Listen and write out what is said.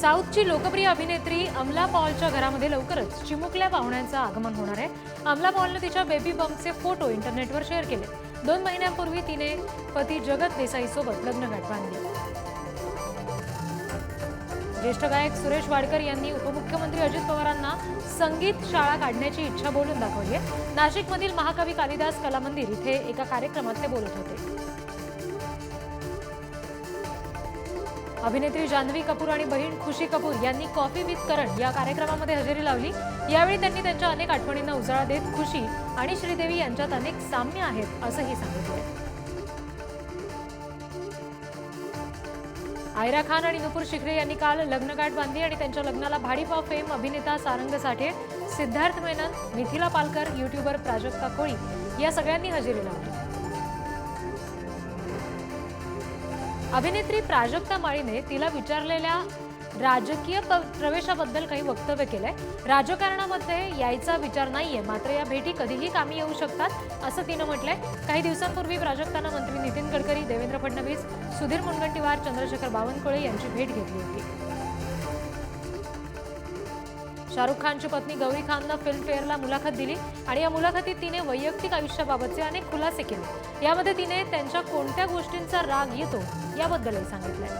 साऊथची लोकप्रिय अभिनेत्री अमला पॉलच्या घरामध्ये लवकरच चिमुकल्या पाहुण्यांचं आगमन होणार आहे. अमला पॉलने तिच्या बेबी बम्पचे फोटो इंटरनेटवर शेअर केले. दोन महिन्यांपूर्वी तिने पती जगत देसाईसोबत लग्नगाठ बांधली. ज्येष्ठ गायक सुरेश वाडकर यांनी उपमुख्यमंत्री अजित पवारांना संगीत शाळा काढण्याची इच्छा बोलून दाखवली आहे. नाशिकमधील महाकवी कालिदास कला मंदिर इथे एका कार्यक्रमात ते बोलत होते. अभिनेत्री जान्हवी कपूर आणि बहीण खुशी कपूर यांनी कॉफी विथ करण या कार्यक्रमामध्ये हजेरी लावली. यावेळी त्यांनी त्यांच्या अनेक आठवणींना उजाळा देत खुशी आणि श्रीदेवी यांच्यात अनेक साम्य आहेत असंही सांगितलं. आयरा खान आणि नुपूर शिखरे यांनी काल लग्नगाठ बांधली आणि त्यांच्या लग्नाला भाडीप फेम अभिनेता सारंग साठे सिद्धार्थ मेनन मिथिला पालकर युट्यूबर प्राजक्ता कोळी या सगळ्यांनी हजेरी लावली. अभिनेत्री प्राजक्ता माळीने तिला विचारलेल्या राजकीय प- प्रवेशाबद्दल काही वक्तव्य केलंय. राजकारणामध्ये यायचा विचार नाहीये. मात्र या भेटी कधीही कामी येऊ शकतात असं तिनं म्हटलंय. काही दिवसांपूर्वी प्राजक्तानं मंत्री नितीन गडकरी देवेंद्र फडणवीस सुधीर मुनगंटीवार चंद्रशेखर बावनकुळे यांची भेट घेतली होती. शाहरुख खानची पत्नी गौरी खाननं फिल्मफेअरला मुलाखत दिली आणि या मुलाखतीत तिने वैयक्तिक आयुष्याबाबतचे अनेक खुलासे केले. यामध्ये तिने त्यांच्या कोणत्या गोष्टींचा राग येतो याबद्दलही सांगितलंय.